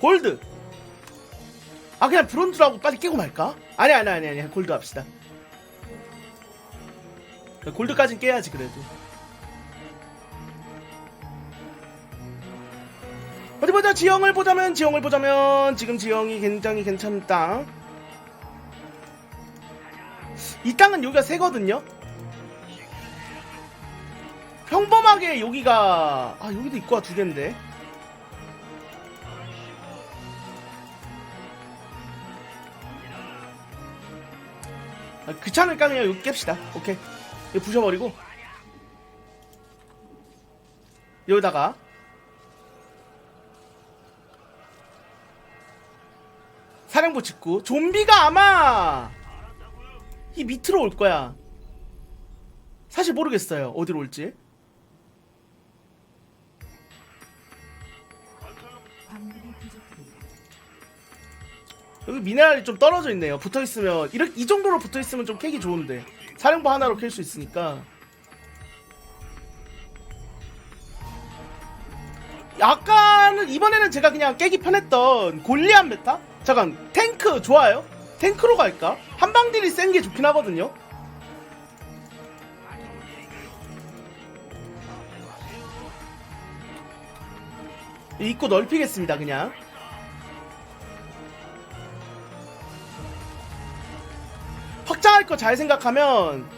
골드. 아 그냥 브론즈라고 빨리 깨고 말까? 아니 아니 아니 아니 골드 합시다. 골드까진 깨야지 그래도. 어디 보자 지형을 보자면 지형을 보자면 지금 지형이 굉장히 괜찮다. 이 땅은 여기가 세거든요. 평범하게 여기가 아 여기도 입구가 두 개인데. 아, 귀찮으니까 그냥 여기 깹시다. 오케이. 이거 부셔버리고 여기다가 사령부 짓고 좀비가 아마 이 밑으로 올 거야. 사실 모르겠어요. 어디로 올지. 여기 미네랄이 좀 떨어져 있네요. 붙어 있으면 이렇게 이 정도로 붙어 있으면 좀 캐기 좋은데 사령부 하나로 캘 수 있으니까. 약간은 이번에는 제가 그냥 깨기 편했던 골리앗 메타? 잠깐 탱크 좋아요? 탱크로 갈까? 한방딜이 센 게 좋긴 하거든요. 입구 넓히겠습니다 그냥. 확장할 거 잘 생각하면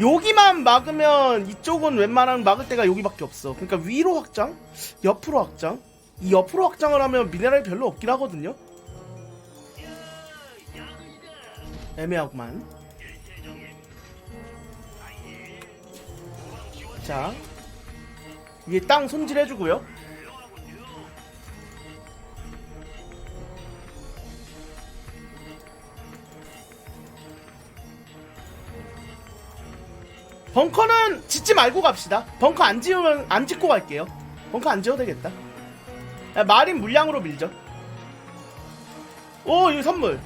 여기만 막으면 이쪽은 웬만하면 막을 데가 여기밖에 없어. 그러니까 위로 확장, 옆으로 확장. 이 옆으로 확장을 하면 미네랄이 별로 없긴 하거든요. 애매하구만. 자, 위에 땅 손질해주고요. 벙커는 짓지 말고 갑시다. 벙커 안 지으면 안 짓고 갈게요. 벙커 안 지어도 되겠다. 야, 마린 물량으로 밀죠. 오, 이거 선물.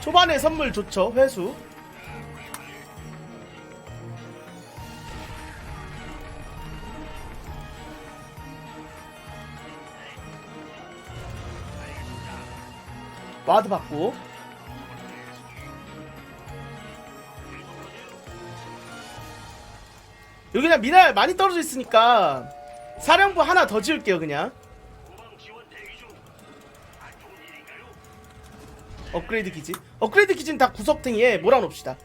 초반에 선물 좋죠. 회수. 와드 받고. 여기 그냥 미네랄 많이 떨어져 있으니까 사령부 하나 더 지을게요 그냥. 업그레이드 기지. 업그레이드 기지는 다 구석탱이에 몰아놓읍시다.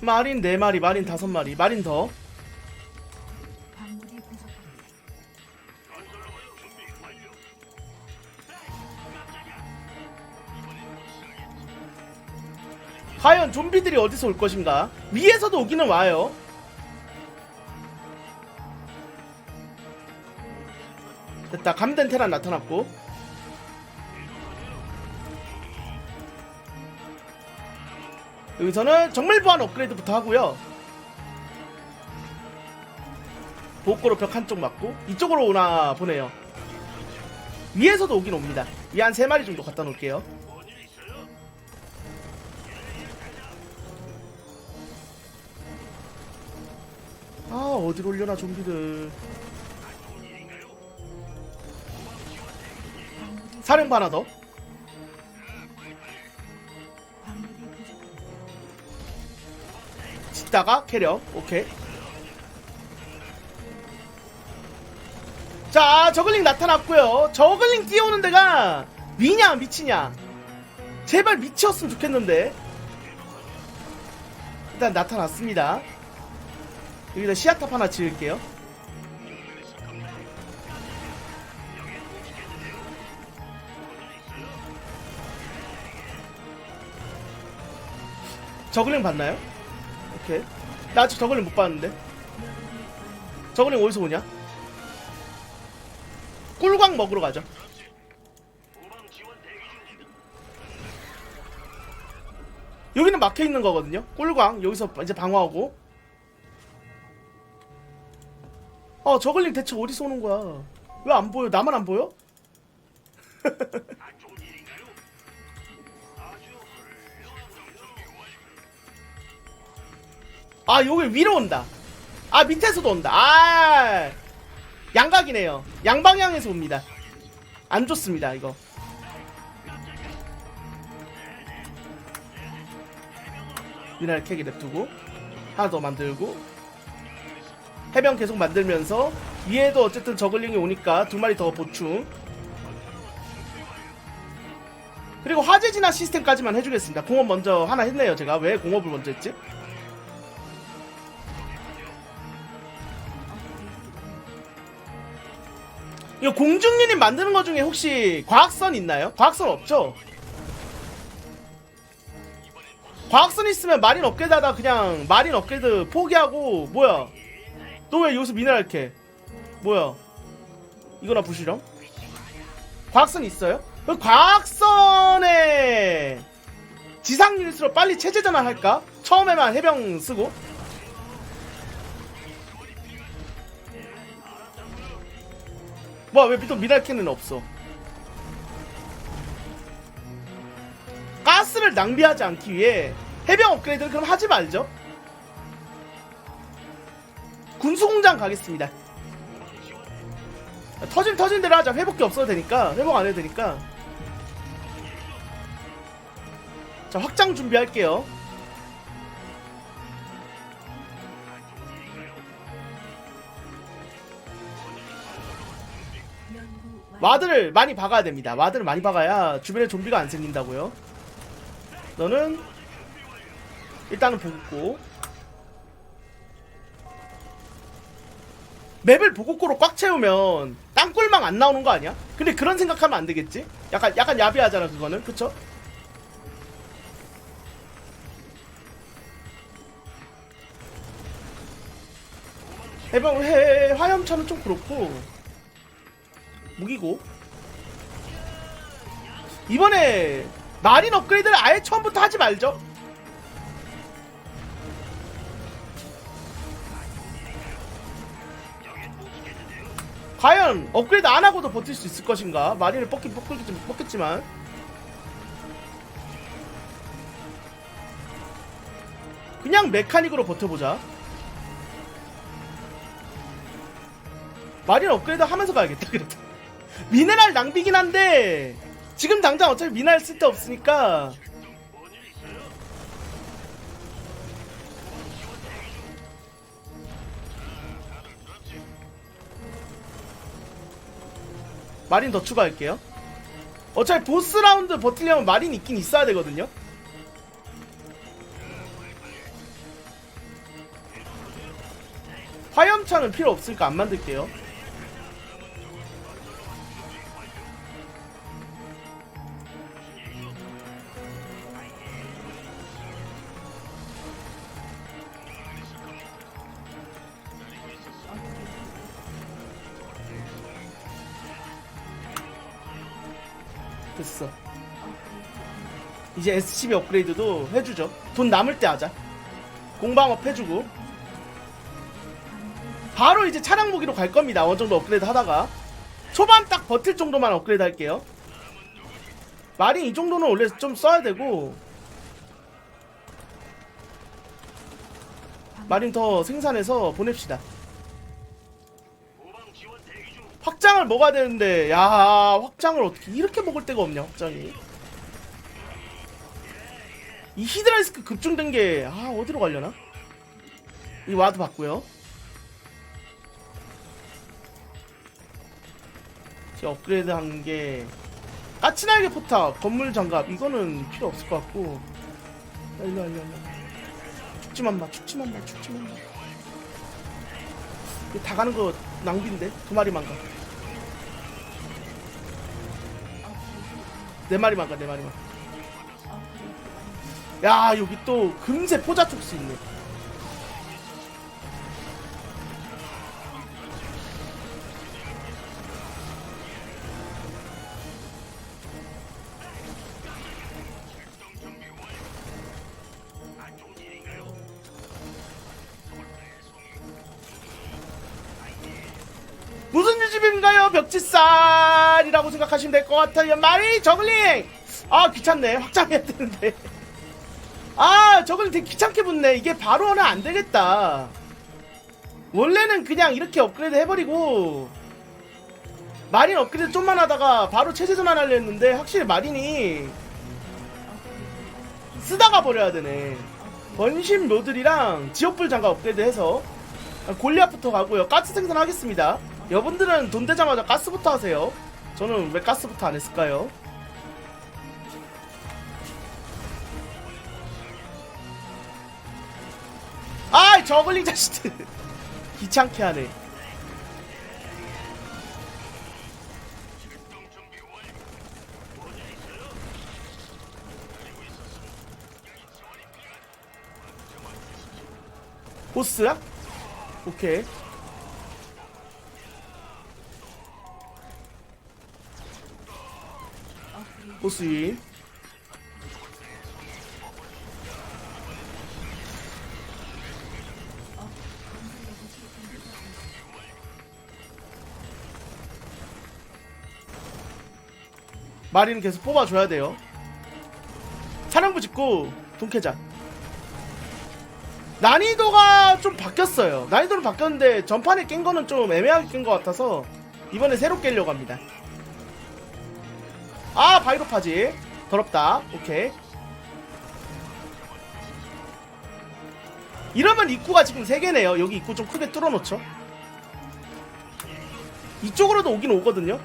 마린 4마리 마린 5마리 마린 더 과연 좀비들이 어디서 올 것인가? 위에서도 오기는 와요. 됐다 감된 테란 나타났고. 여기서는 정밀 보안 업그레이드부터 하고요. 복고로 벽 한쪽 맞고 이쪽으로 오나 보네요. 위에서도 오긴 옵니다. 위한 3마리 정도 갖다 놓을게요 올려나 좀비들. 사령부 하나 더. 짓다가 캐력 오케이. 자 저글링 나타났고요. 저글링 뛰어오는 데가 미냐 미치냐. 제발 미치였으면 좋겠는데. 일단 나타났습니다 여기다 시야탑 하나 지을게요. 저글링 봤나요? 오케이. 나 아직 저글링 못 봤는데. 저글링 어디서 오냐? 꿀광 먹으러 가죠. 여기는 막혀 있는 거거든요. 꿀광 여기서 이제 방어하고 아, 어 저글링 대체 어디서 오는 거야? 왜 안 보여? 나만 안 보여? 아 여기 위로 온다. 아 밑에서도 온다. 아 양각이네요. 양방향에서 옵니다. 안 좋습니다 이거. 미나를 캐기 냅두고 하나 더 만들고. 해병 계속 만들면서 위에도 어쨌든 저글링이 오니까 두 마리 더 보충 그리고 화재 진화 시스템까지만 해주겠습니다 공업 먼저 하나 했네요 제가 왜 공업을 먼저 했지? 이거 공중유닛 만드는 것 중에 혹시 과학선 있나요? 과학선 없죠? 과학선 있으면 마린 업그레이드 하다 그냥 마린 업그레이드 포기하고 뭐야 너 왜 여기서 미네랄 캐 뭐야 이거나 부시령 과학선 있어요? 그 과학선에 지상 유닛으로 빨리 체제 전환할까? 처음에만 해병 쓰고 뭐야 왜또 미네랄 캐는 없어 가스를 낭비하지 않기 위해 해병 업그레이드를 그럼 하지 말죠. 군수공장 가겠습니다. 터진 터진 대로 하자. 회복기 없어도 되니까 회복 안 해도 되니까. 자 확장 준비할게요. 와드를 많이 박아야 됩니다. 와드를 많이 박아야 주변에 좀비가 안 생긴다고요. 너는 일단은 보급고 맵을 보급고로 꽉 채우면 땅굴망 안 나오는 거 아니야? 근데 그런 생각하면 안 되겠지? 약간 약간 야비하잖아 그거는 그쵸? 해방 해 화염차는 좀 그렇고 무기고 이번에 마린 업그레이드를 아예 처음부터 하지 말죠 과연 업그레이드 안 하고도 버틸 수 있을 것인가? 마린을 뽑긴 뽑겠지, 뽑겠지만. 그냥 메카닉으로 버텨보자. 마린 업그레이드 하면서 가야겠다 그래도. 미네랄 낭비긴 한데 지금 당장 어차피 미네랄 쓸데 없으니까 마린 더 추가할게요. 어차피 보스 라운드 버티려면 마린 있긴 있어야 되거든요. 화염차는 필요 없으니까 안 만들게요 이제 SCB 업그레이드도 해주죠. 돈 남을 때 하자. 공방업 해주고. 바로 이제 차량 무기로 갈 겁니다. 어느 정도 업그레이드 하다가. 초반 딱 버틸 정도만 업그레이드 할게요. 마린 이 정도는 원래 좀 써야 되고. 마린 더 생산해서 보냅시다. 확장을 먹어야 되는데 야 확장을 어떻게 이렇게 먹을 데가 없냐 확장이 이 히드라이스크 급증된 게 아 어디로 가려나? 이 와드 받고요. 제가 업그레이드 한 게 까치날개 포탑 건물 장갑 이거는 필요 없을 것 같고. 야, 일로와 일로와 일로와. 죽지만 마 죽지만 마 죽지만 마. 다 가는 거 낭비인데? 두 마리만 가. 네 마리만 가, 네 마리만. 야 여기 또 금세 포자 촉수 있네. 무슨 유집인가요? 벽지살이라고 생각하시면 될 것 같아요. 마리 저글링! 아, 귀찮네. 확장해야 되는데. 아 저걸 되게 귀찮게 붙네. 이게 바로는 안 되겠다. 원래는 그냥 이렇게 업그레이드 해버리고 마린 업그레이드 좀만 하다가 바로 체제 전환 하려 했는데 확실히 마린이 쓰다가 버려야 되네. 번심 묘들이랑 지옥불 장갑 업그레이드 해서 골리앗부터 가고요. 가스 생산하겠습니다. 여러분들은 돈 되자마자 가스부터 하세요. 저는 왜 가스부터 안 했을까요? 저글링 자식들. 귀찮게 하네. 보스야? 오케이. 보스인 마리는 계속 뽑아줘야 돼요. 사령부 짓고 동캐자 난이도가 좀 바뀌었어요. 난이도는 바뀌었는데 전판에 깬 거는 좀 애매하게 깬 것 같아서 이번에 새로 깨려고 합니다. 아 바이로파지. 더럽다. 오케이. 이러면 입구가 지금 3개네요. 여기 입구 좀 크게 뚫어놓죠. 이쪽으로도 오긴 오거든요.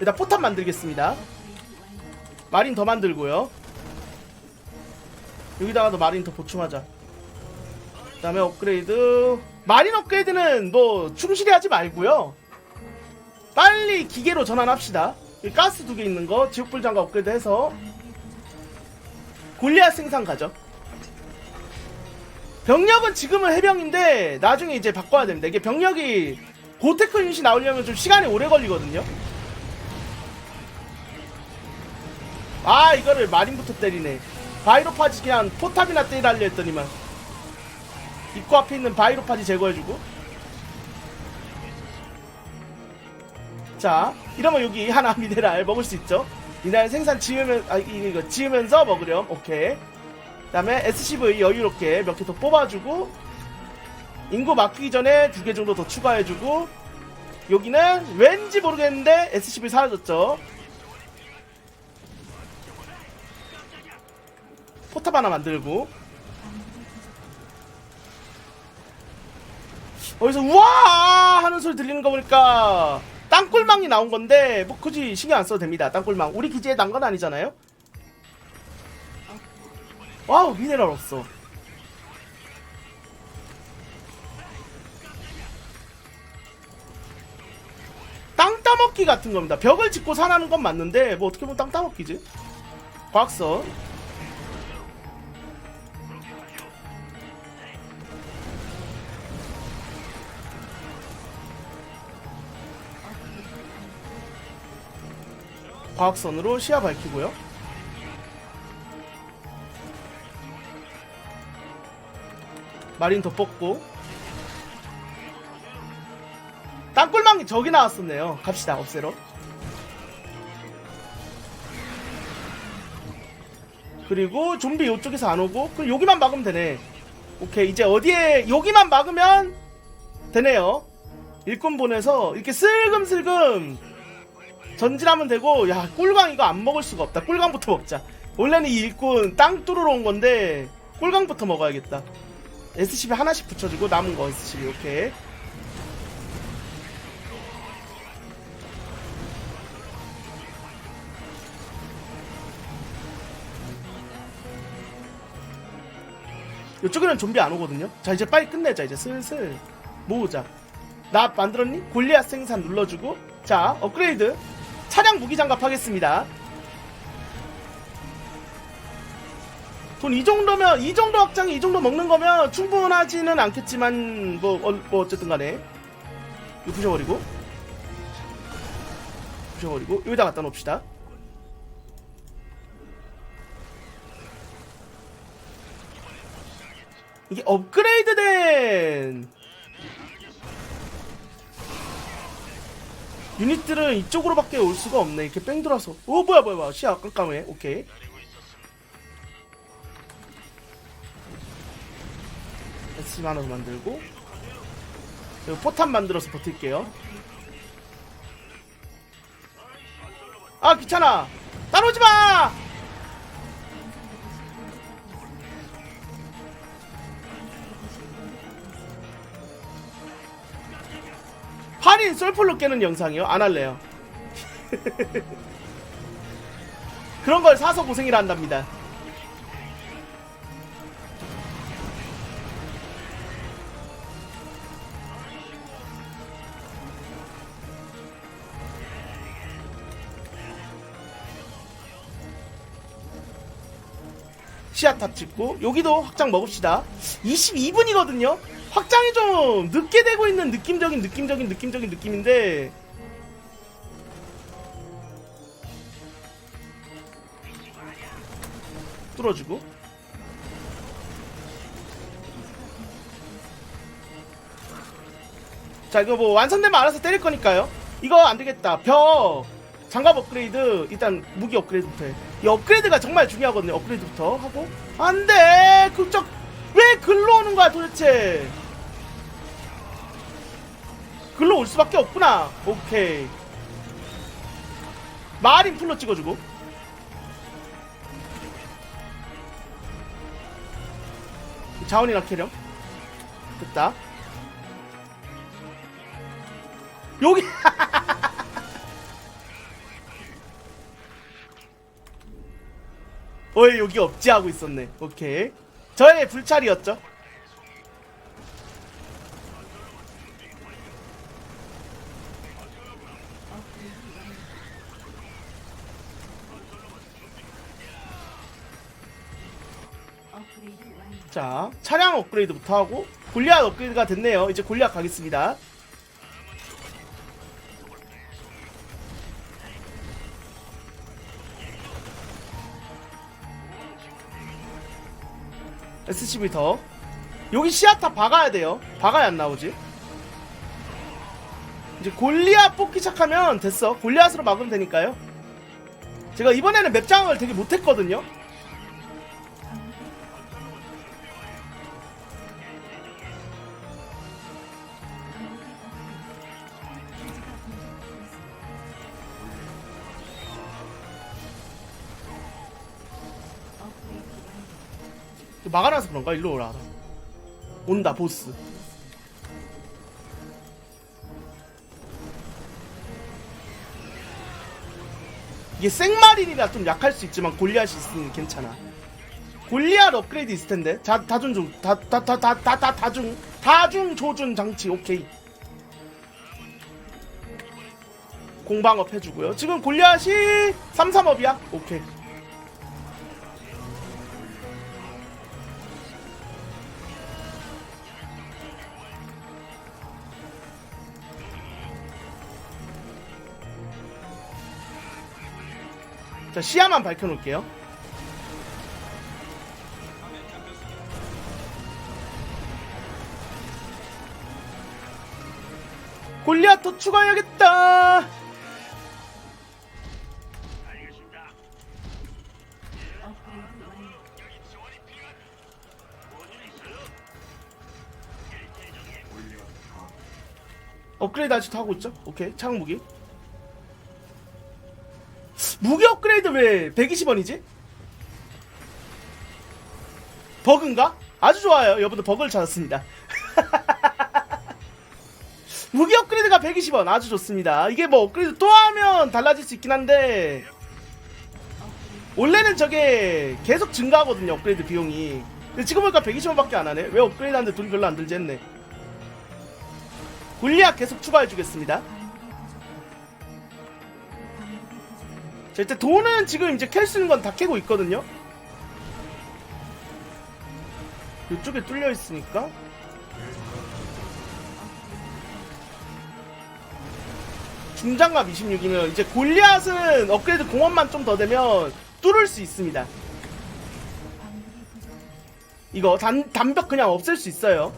일단 포탑 만들겠습니다 마린 더 만들고요. 여기다가도 마린 더 보충하자. 그 다음에 업그레이드. 마린 업그레이드는 뭐 충실히 하지 말고요. 빨리 기계로 전환합시다. 이 가스 두 개 있는 거 지옥불 장갑 업그레이드 해서 골리앗 생산 가죠. 병력은 지금은 해병인데 나중에 이제 바꿔야 됩니다. 이게 병력이 고테크 유닛이 나오려면 좀 시간이 오래 걸리거든요 아 이거를 마린부터 때리네. 바이로파지 그냥 포탑이나 때리려 했더니만 입구 앞에 있는 바이로파지 제거해주고. 자 이러면 여기 하나 미네랄 먹을 수 있죠? 미네랄 생산 지으면 아 이- 이거 지으면서 먹으렴. 오케이. 그 다음에 SCV 여유롭게 몇 개 더 뽑아주고 인구 막히기 전에 두 개 정도 더 추가해주고 여기는 왠지 모르겠는데 SCV 사라졌죠 포탑 하나 만들고. 어디서 우와! 하는 소리 들리는 거 보니까 땅굴망이 나온 건데 뭐 굳이 신경 안 써도 됩니다 땅굴망. 우리 기지에 난 건 아니잖아요? 와우 미네랄 없어. 땅 따먹기 같은 겁니다. 벽을 짓고 사나는 건 맞는데 뭐 어떻게 보면 땅 따먹기지? 과학선 과학선으로 시야 밝히고요. 마린 더 뽑고 땅굴망이 저기 나왔었네요. 갑시다 없애러. 그리고 좀비 이쪽에서 안 오고 그럼 여기만 막으면 되네. 오케이 이제 어디에 여기만 막으면 되네요. 일꾼 보내서 이렇게 슬금슬금 전진하면 되고 야 꿀광 이거 안 먹을 수가 없다. 꿀광부터 먹자. 원래는 이 일꾼 땅 뚫으러 온 건데 꿀광부터 먹어야겠다. SCP 하나씩 붙여주고 남은 거 SCP 오케이. 이쪽에는 좀비 안 오거든요? 자 이제 빨리 끝내자 이제 슬슬. 모으자. 나 만들었니? 골리앗 생산 눌러주고. 자 업그레이드 차량 무기 장갑 하겠습니다. 돈 이 정도면 이 정도 확장이 이 정도 먹는 거면 충분하지는 않겠지만 뭐, 어, 뭐 어쨌든 간에 이거 부셔버리고 부셔버리고 여기다 갖다 놓읍시다. 이게 업그레이드된 유닛들은 이쪽으로밖에 올 수가 없네. 이렇게 뺑 돌아서. 어 뭐야 뭐야 뭐야. 시야 깜깜해. 오케이. S 하나 만들고 그리고 포탑 만들어서 버틸게요. 아 귀찮아. 따라오지 마. 할인 썰풀로 깨는 영상이요? 안 할래요. 그런 걸 사서 고생이라 한답니다. 시야탑 찍고 여기도 확장 먹읍시다 22분이거든요 확장이 좀 늦게 되고 있는 느낌적인 느낌적인 느낌적인 느낌인데. 뚫어주고. 자 이거 뭐 완성되면 알아서 때릴 거니까요. 이거 안되겠다. 벽 장갑 업그레이드. 일단 무기 업그레이드부터 해. 이 업그레이드가 정말 중요하거든요 업그레이드부터 하고. 안돼! 그쪽 왜 글로 오는 거야 도대체 글로 올 수밖에 없구나. 오케이. 마린 풀로 찍어주고. 자원이나 캐렴 됐다. 여기. 왜 여기 없지 하고 있었네. 오케이. 저의 불찰이었죠 차량 업그레이드부터 하고 골리앗 업그레이드가 됐네요. 이제 골리앗 가겠습니다. SCV 더 여기 시야탑 박아야 돼요. 박아야 안 나오지. 이제 골리앗 뽑기 시작하면 됐어. 골리앗으로 막으면 되니까요. 제가 이번에는 맵장을 되게 못했거든요 막아놔서 그런가? 일로 오라. 온다, 보스. 이게 생마린이라 좀 약할 수 있지만 골리앗이 있으면 괜찮아. 골리앗 업그레이드 있을 텐데. 자, 다중 조, 다, 다, 다, 다, 다, 다, 다중, 다중 조준 장치, 오케이. 공방업 해주고요. 지금 골리앗이 3-3업이야? 오케이. 자, 시야만 밝혀놓을게요. 골리앗 더 추가해야겠다. 업그레이드 아직도 하고 있죠? 오케이, 창 무기. 업그레이드 왜 120원이지? 버그인가? 아주 좋아요. 여러분들 버그를 찾았습니다. 무기 업그레이드가 120원 아주 좋습니다. 이게 뭐 업그레이드 또 하면 달라질 수 있긴 한데 원래는 저게 계속 증가하거든요. 업그레이드 비용이. 근데 지금 보니까 120원밖에 안 하네. 왜 업그레이드 하는데 돈이 별로 안 들지 했네. 골리앗 계속 추가해 주겠습니다. 자, 일단 돈은 지금 이제 캘수 있는 건 다 캐고 있거든요. 이쪽에 뚫려 있으니까 중장갑 26이면 이제 골리앗은 업그레이드 공원만 좀 더 되면 뚫을 수 있습니다. 이거 단, 단벽 그냥 없앨 수 있어요.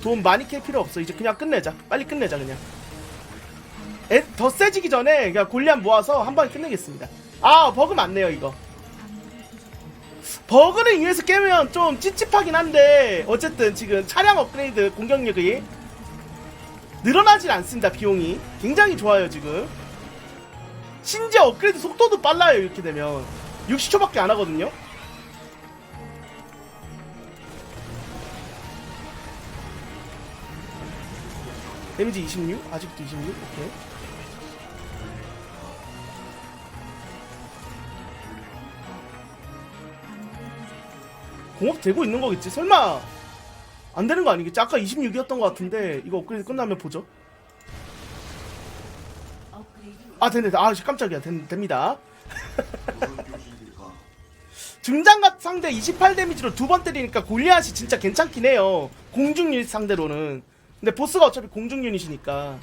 돈 많이 캘 필요 없어. 이제 그냥 끝내자. 빨리 끝내자 그냥. 애, 더 세지기 전에 그냥 골리앗 모아서 한 방에 끝내겠습니다. 아 버그 많네요 이거. 버그를 위해서 깨면 좀 찝찝하긴 한데 어쨌든 지금 차량 업그레이드 공격력이 늘어나질 않습니다 비용이 굉장히 좋아요 지금 심지어 업그레이드 속도도 빨라요 이렇게 되면 60초밖에 안 하거든요 데미지 26? 아직도 26? 오케이. 공업 되고 있는 거겠지? 설마! 안 되는 거 아니겠지? 아까 26이었던 거 같은데 이거 업그레이드 끝나면 보죠. 아 되네 아 깜짝이야. 된, 됩니다? 등장갑 상대 28 데미지로 두 번 때리니까 골리앗이 진짜 괜찮긴 해요. 공중 유닛 상대로는 근데 보스가 어차피 공중 유닛이니까.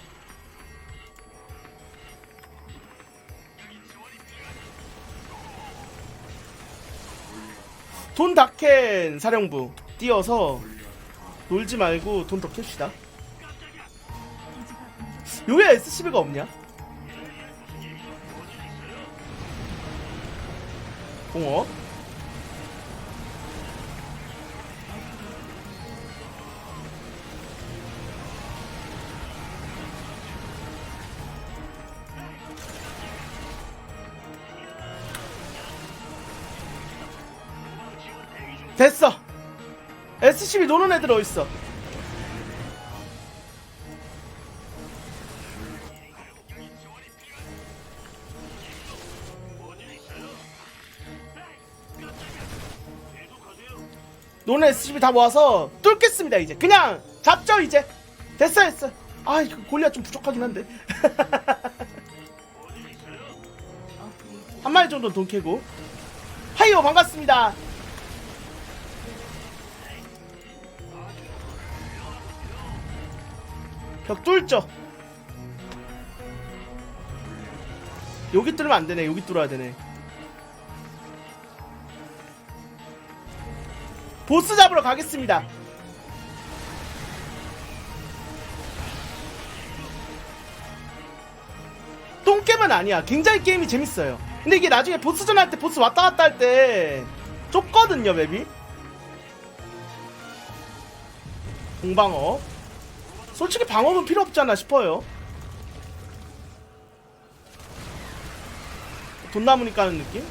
돈 다켄 사령부. 띄어서 놀지 말고 돈 더 캡시다. 요게 SCB가 없냐? 공업 됐어. SCB 노는 애들 어딨어? 노는 SCB 다 모아서 뚫겠습니다 이제. 그냥 잡죠 이제. 됐어 됐어. 아 이거 골리앗 좀 부족하긴 한데. 한 마리 정도 돈 캐고. 하이오 반갑습니다 벽 뚫죠 여기 뚫으면 안 되네 여기 뚫어야 되네 보스 잡으러 가겠습니다 똥게임은 아니야. 굉장히 게임이 재밌어요. 근데 이게 나중에 보스전 할 때 보스 왔다 갔다 할 때 좁거든요, 맵이. 공방어. 솔직히 방어는 필요 없잖아 싶어요. 돈 남으니까 하는 느낌?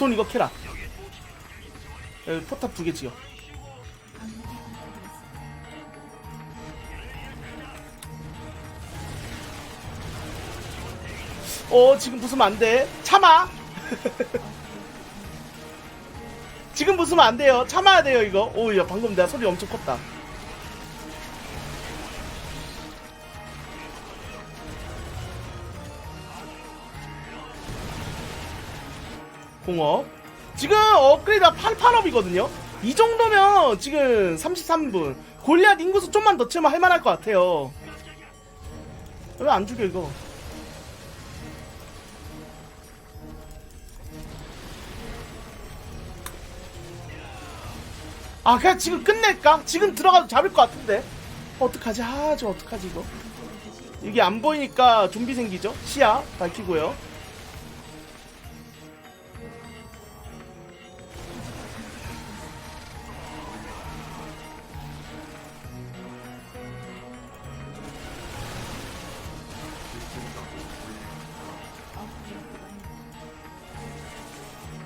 돈 이거 캐라. 포탑 두 개 지어. 어, 지금 부수면 안 돼. 참아. 지금 부수면 안 돼요. 참아야 돼요, 이거. 오, 야, 방금 내가 소리 엄청 컸다. 공업. 지금 업그레이드가 88업이거든요? 이 정도면 지금 33분. 골리앗 인구수 좀만 더 채우면 할만할 것 같아요. 왜 안 죽여, 이거? 아 그냥 지금 끝낼까? 지금 들어가도 잡을 것 같은데 어떡하지? 아저 어떡하지 이거 이게 안 보이니까 좀비 생기죠? 시야 밝히고요.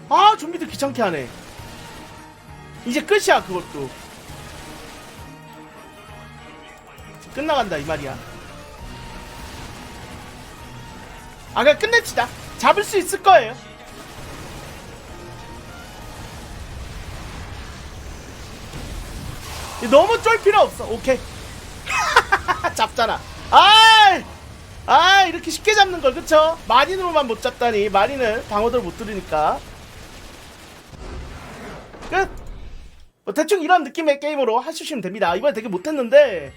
아 좀비들 귀찮게 하네 이제 끝이야 그것도. 끝나간다 이 말이야. 아 그냥 끝냅시다. 잡을 수 있을 거예요. 너무 쫄 필요 없어. 오케이. 잡잖아. 아, 아 이렇게 쉽게 잡는 걸 그쵸? 마린으로만 못 잡다니. 마린은 방어도를 못 뚫으니까. 끝. 뭐 대충 이런 느낌의 게임으로 하시면 됩니다. 이번에 되게 못했는데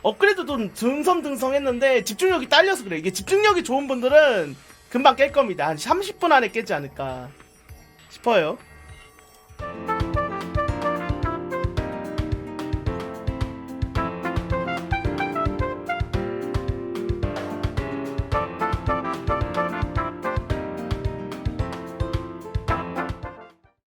업그레이드 좀 듬성듬성했는데 집중력이 딸려서 그래. 이게 집중력이 좋은 분들은 금방 깰 겁니다. 한 30분 안에 깨지 않을까 싶어요.